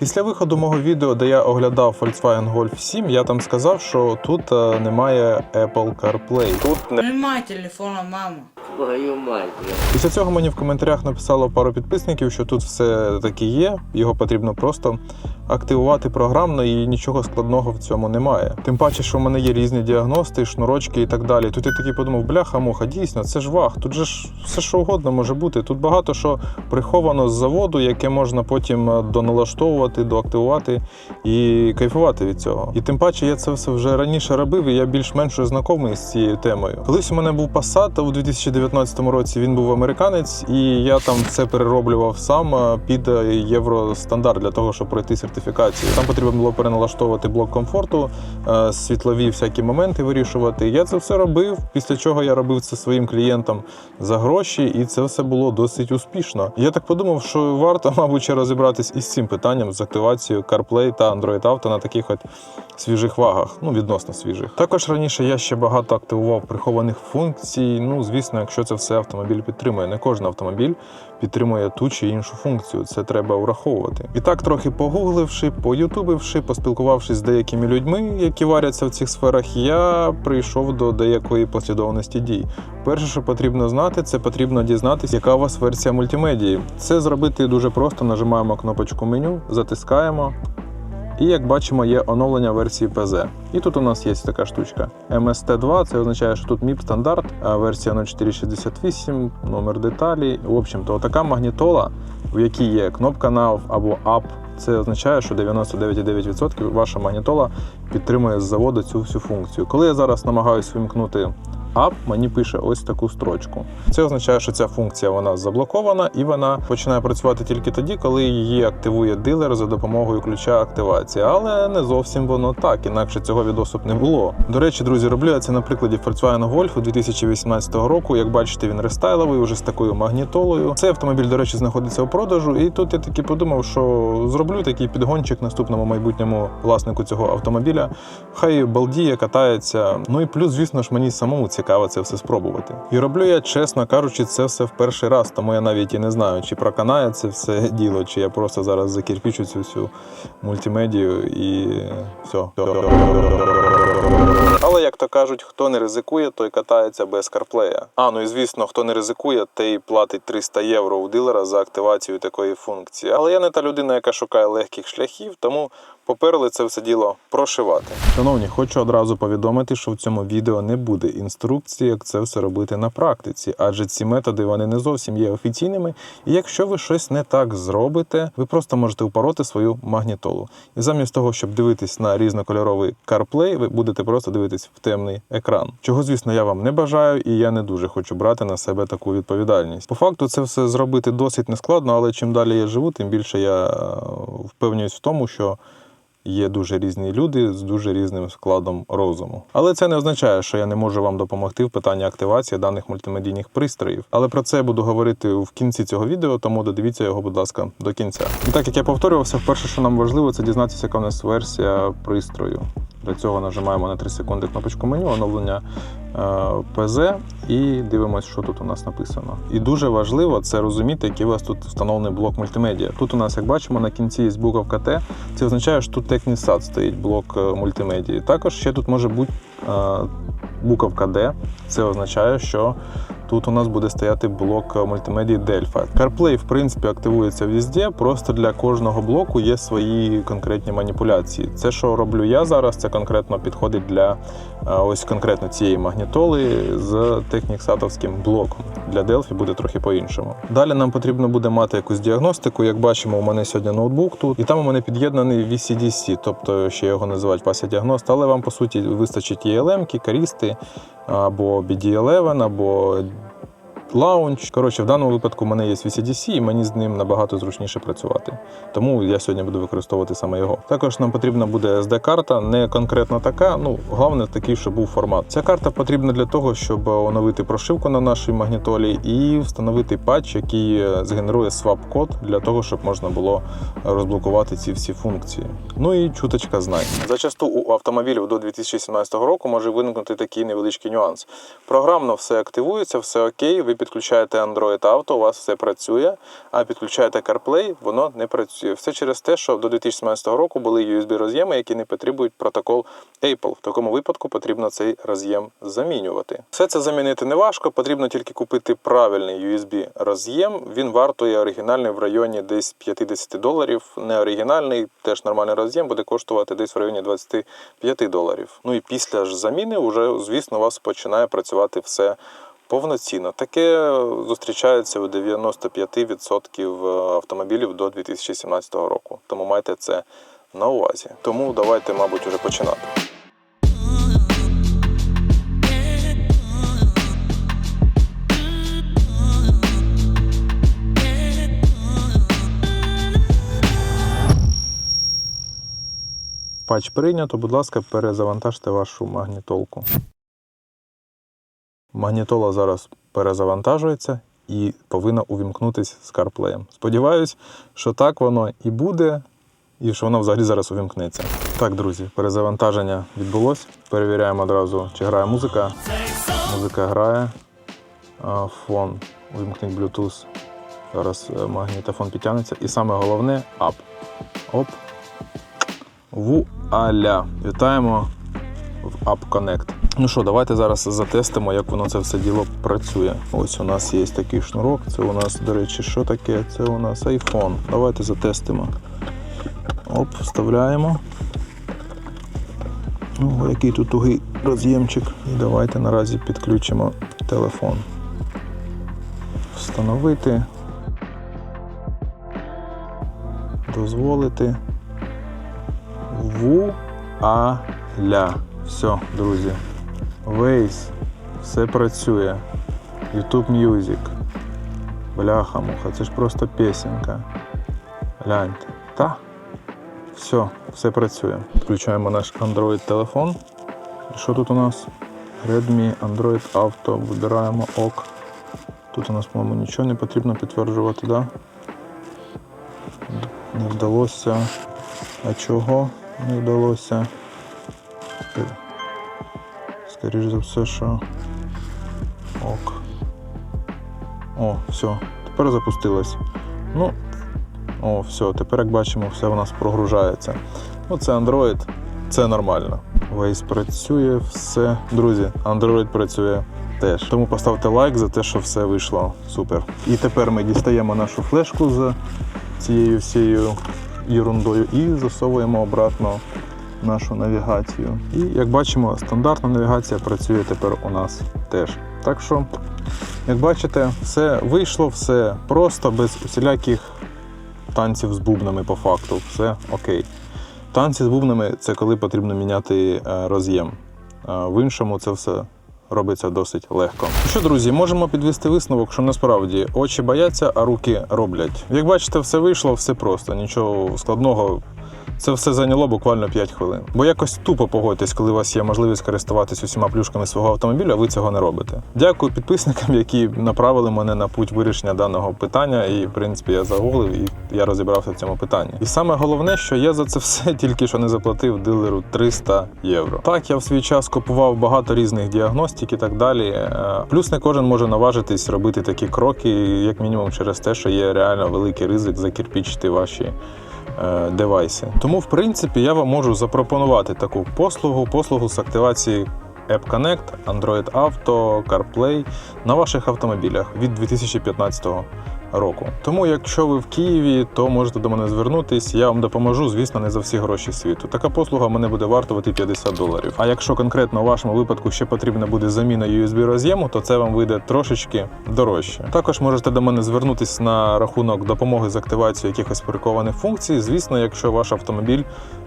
Після виходу мого відео, де я оглядав Volkswagen Golf 7, я там сказав, що тут е, немає Apple CarPlay. Тут не Нема телефона, мама. Твою мать, бля. після цього мені в коментарях написало пару підписників, що тут все таки є. Його потрібно просто активувати програмно і нічого складного в цьому немає. Тим паче, що в мене є різні діагности, шнурочки і так далі. Тут я такий подумав, бляха, муха, дійсно, це ж ваг. Тут же ж все що угодно може бути. Тут багато що приховано з заводу, яке можна потім е, доналаштовувати, доактивувати і кайфувати від цього. І тим паче я це все вже раніше робив, і я більш-менш знайомий з цією темою. Колись у мене був Passat у 2019 році. Він був американець, і я там все перероблював сам е, під е, євростандарт для того, щоб пройти сертифікацію. Там потрібно було переналаштовувати блок комфорту, е, світлові всякі моменти вирішувати. Я це все робив. Після чого я робив це своїм клієнтам за гроші, і це все було досить успішно. Я так подумав, що варто, мабуть, ще розібратись із цим питанням з активацією CarPlay та Android Auto на таких от свіжих вагах, ну відносно свіжих. Також раніше я ще багато активував прихованих функцій. Ну, звісно, якщо це все автомобіль підтримує. Не кожен автомобіль підтримує ту чи іншу функцію. Це треба враховувати. І так, трохи погугливши, поютубивши, поспілкувавшись з деякими людьми, які варяться в цих сферах, я прийшов до деякої послідовності дій. Перше, що потрібно знати, це потрібно дізнатися, яка у вас версія мультимедії. Це зробити дуже просто. Нажимаємо кнопочку меню, затискаємо. І як бачимо, є оновлення версії PZ. І тут у нас є така штучка. MST2, це означає, що тут MIP стандарт, а версія 0468, номер деталі. В общем-то, така магнітола, в якій є кнопка NAV або Up. Це означає, що 99,9% ваша магнітола підтримує з заводу цю всю функцію. Коли я зараз намагаюся вимкнути App, мені пише ось таку строчку. Це означає, що ця функція вона заблокована і вона починає працювати тільки тоді, коли її активує дилер за допомогою ключа активації. Але не зовсім воно так, інакше цього відосу б не було. До речі, друзі, роблю я це на прикладі Volkswagen Golf 2018 року. Як бачите, він рестайловий, уже з такою магнітолою. Цей автомобіль, до речі, знаходиться у продажу. І тут я таки подумав, що зроблю такий підгончик наступному майбутньому власнику цього автомобіля. Хай балдіє, катається. Ну і плюс, звісно ж, мені самому цікаво це все спробувати. І роблю я, чесно кажучи, це все в перший раз, тому я навіть і не знаю, чи проканає це все діло, чи я просто зараз закірпічу цю всю мультимедію і все. Але як то кажуть, хто не ризикує, той катається без карплея. А ну і звісно, хто не ризикує, той платить 300 євро у дилера за активацію такої функції. Але я не та людина, яка шукає легких шляхів, тому поперли це все діло прошивати. Шановні, хочу одразу повідомити, що в цьому відео не буде інструкції, як це все робити на практиці, адже ці методи вони не зовсім є офіційними. І якщо ви щось не так зробите, ви просто можете упороти свою магнітолу. І замість того, щоб дивитись на різнокольоровий CarPlay, ви будете просто дивитись в темний екран. Чого, звісно, я вам не бажаю, і я не дуже хочу брати на себе таку відповідальність. По факту, це все зробити досить нескладно, але чим далі я живу, тим більше я е, впевнююсь в тому, що. Є дуже різні люди з дуже різним складом розуму. Але це не означає, що я не можу вам допомогти в питанні активації даних мультимедійних пристроїв. Але про це я буду говорити в кінці цього відео, тому додивіться його, будь ласка, до кінця. І так як я повторювався, вперше, що нам важливо, це дізнатися, яка у нас версія пристрою. Для цього нажимаємо на 3 секунди кнопочку меню, оновлення е, ПЗ і дивимося, що тут у нас написано. І дуже важливо це розуміти, який у вас тут встановлений блок мультимедіа. Тут у нас, як бачимо, на кінці є буковка Т. Це означає, що тут Technisat стоїть блок е, мультимедії. Також ще тут може бути е, буковка D. Це означає, що тут у нас буде стояти блок е, мультимедії Delphi. CarPlay, в принципі, активується везде, просто для кожного блоку є свої конкретні маніпуляції. Це, що роблю я зараз, це конкретно підходить для е, ось конкретно цієї магнітоли з техніксатовським блоком. Для Delphi буде трохи по-іншому. Далі нам потрібно буде мати якусь діагностику. Як бачимо, у мене сьогодні ноутбук тут, і там у мене під'єднаний VCDC, тобто ще його називають пася діагност, але вам по суті вистачить ELM, карісти або BD11, або Launch. Коротше, в даному випадку в мене є VCDC, і мені з ним набагато зручніше працювати. Тому я сьогодні буду використовувати саме його. Також нам потрібна буде SD-карта, не конкретно така. Ну головне такий, щоб був формат. Ця карта потрібна для того, щоб оновити прошивку на нашій магнітолі і встановити патч, який е, згенерує свап-код для того, щоб можна було розблокувати ці всі функції. Ну і чуточка знань. Зачасту у автомобілів до 2017 року може виникнути такий невеличкий нюанс. Програмно все активується, все окей. Ви підключаєте Android Auto, у вас все працює, а підключаєте CarPlay, воно не працює. Все через те, що до 2017 року були USB роз'єми, які не потребують протокол Apple. В такому випадку потрібно цей роз'єм замінювати. Все це замінити не важко, потрібно тільки купити правильний USB роз'єм. Він вартує оригінальний в районі десь 50 доларів. Не оригінальний, теж нормальний роз'єм буде коштувати десь в районі 25 доларів. Ну і після ж заміни, вже, звісно, у вас починає працювати все. Повноцінно таке зустрічається у 95% автомобілів до 2017 року. Тому майте це на увазі. Тому давайте, мабуть, уже починати. Патч прийнято, будь ласка, перезавантажте вашу магнітолку. Магнітола зараз перезавантажується і повинна увімкнутися з CarPlay. Сподіваюсь, що так воно і буде, і що воно взагалі зараз увімкнеться. Так, друзі, перезавантаження відбулось. Перевіряємо одразу, чи грає музика. Музика грає. Фон увімкніть Bluetooth. Зараз е, магнітофон підтягнеться. І саме головне ап. Оп. Вуаля! Вітаємо в App Connect. Ну що, давайте зараз затестимо, як воно це все діло працює. Ось у нас є такий шнурок. Це у нас, до речі, що таке? Це у нас iPhone. Давайте затестимо. Оп, вставляємо. Ого, який тут тугий роз'ємчик. І давайте наразі підключимо телефон. Встановити. Дозволити. Вуаля. Все, друзі. Waze. Все працює. YouTube Music. Бляха муха, це ж просто пісенька. Гляньте. Та. Все, все працює. Включаємо наш Android телефон. Що тут у нас? Redmi Android Auto. Вибираємо ок. Тут у нас, по-моєму, нічого не потрібно підтверджувати, да? Не вдалося. А чого не вдалося? Скоріше за все, що. Ок. О, все, тепер запустилось. Ну, о, все, тепер, як бачимо, все у нас прогружається. Ну, це Android, це нормально. Waze працює, все. Друзі, Android працює теж. Тому поставте лайк за те, що все вийшло супер. І тепер ми дістаємо нашу флешку з цією всією ерундою і засовуємо обратно нашу навігацію. І як бачимо, стандартна навігація працює тепер у нас теж. Так що, як бачите, все вийшло, все просто, без усіляких танців з бубнами по факту. Все окей. Танці з бубнами це коли потрібно міняти е, роз'єм. Е, В іншому це все робиться досить легко. Що, друзі, можемо підвести висновок, що насправді очі бояться, а руки роблять. Як бачите, все вийшло, все просто, нічого складного. Це все зайняло буквально 5 хвилин. Бо якось тупо погодьтесь, коли у вас є можливість користуватись усіма плюшками свого автомобіля, ви цього не робите. Дякую підписникам, які направили мене на путь вирішення даного питання. І, в принципі, я загуглив і я розібрався в цьому питанні. І саме головне, що я за це все тільки що не заплатив дилеру 300 євро. Так, я в свій час купував багато різних діагностик і так далі. Е, Плюс не кожен може наважитись робити такі кроки, як мінімум, через те, що є реально великий ризик закірпічити ваші девайси. Тому, в принципі, я вам можу запропонувати таку послугу, послугу з активації App Connect, Android Auto, CarPlay на ваших автомобілях від 2015 року. Тому, якщо ви в Києві, то можете до мене звернутись. Я вам допоможу, звісно, не за всі гроші світу. Така послуга мене буде вартувати 50 доларів. А якщо конкретно у вашому випадку ще потрібна буде заміна USB роз'єму, то це вам вийде трошечки дорожче. Також можете до мене звернутись на рахунок допомоги з активацією якихось прикованих функцій. Звісно, якщо ваш автомобіль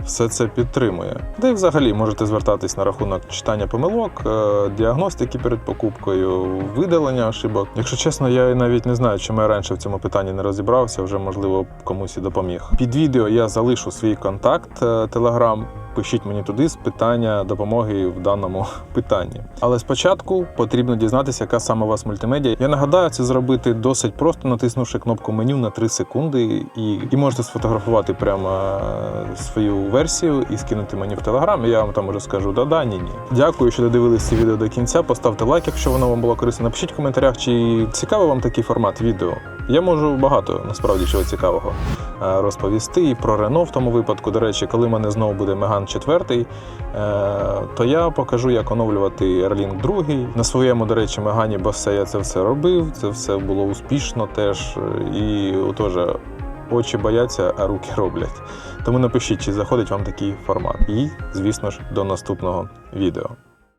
все це підтримує. Де й взагалі можете звертатись на рахунок читання помилок, е, діагностики перед покупкою, видалення ошибок. Якщо чесно, я навіть не знаю, чому я раніше в цьому питанні не розібрався, вже можливо комусь і допоміг. Під відео я залишу свій контакт Telegram. Пишіть мені туди з питання допомоги в даному питанні. Але спочатку потрібно дізнатися, яка саме у вас мультимедіа. Я нагадаю, це зробити досить просто, натиснувши кнопку меню на 3 секунди, і, і можете сфотографувати прямо е, свою версію і скинути мені в телеграм. Я вам там уже скажу да-да, ні, ні. Дякую, що додивилися це відео до кінця. Поставте лайк, якщо воно вам було корисно. Напишіть в коментарях, чи цікавий вам такий формат відео. Я можу багато насправді чого цікавого е, розповісти і про Рено в тому випадку. До речі, коли мене знову буде Меган 4, е, то я покажу, як оновлювати Airlink 2. На своєму, до речі, Мегані Босе я це все робив. Це все було успішно теж. І теж очі бояться, а руки роблять. Тому напишіть, чи заходить вам такий формат. І, звісно ж, до наступного відео.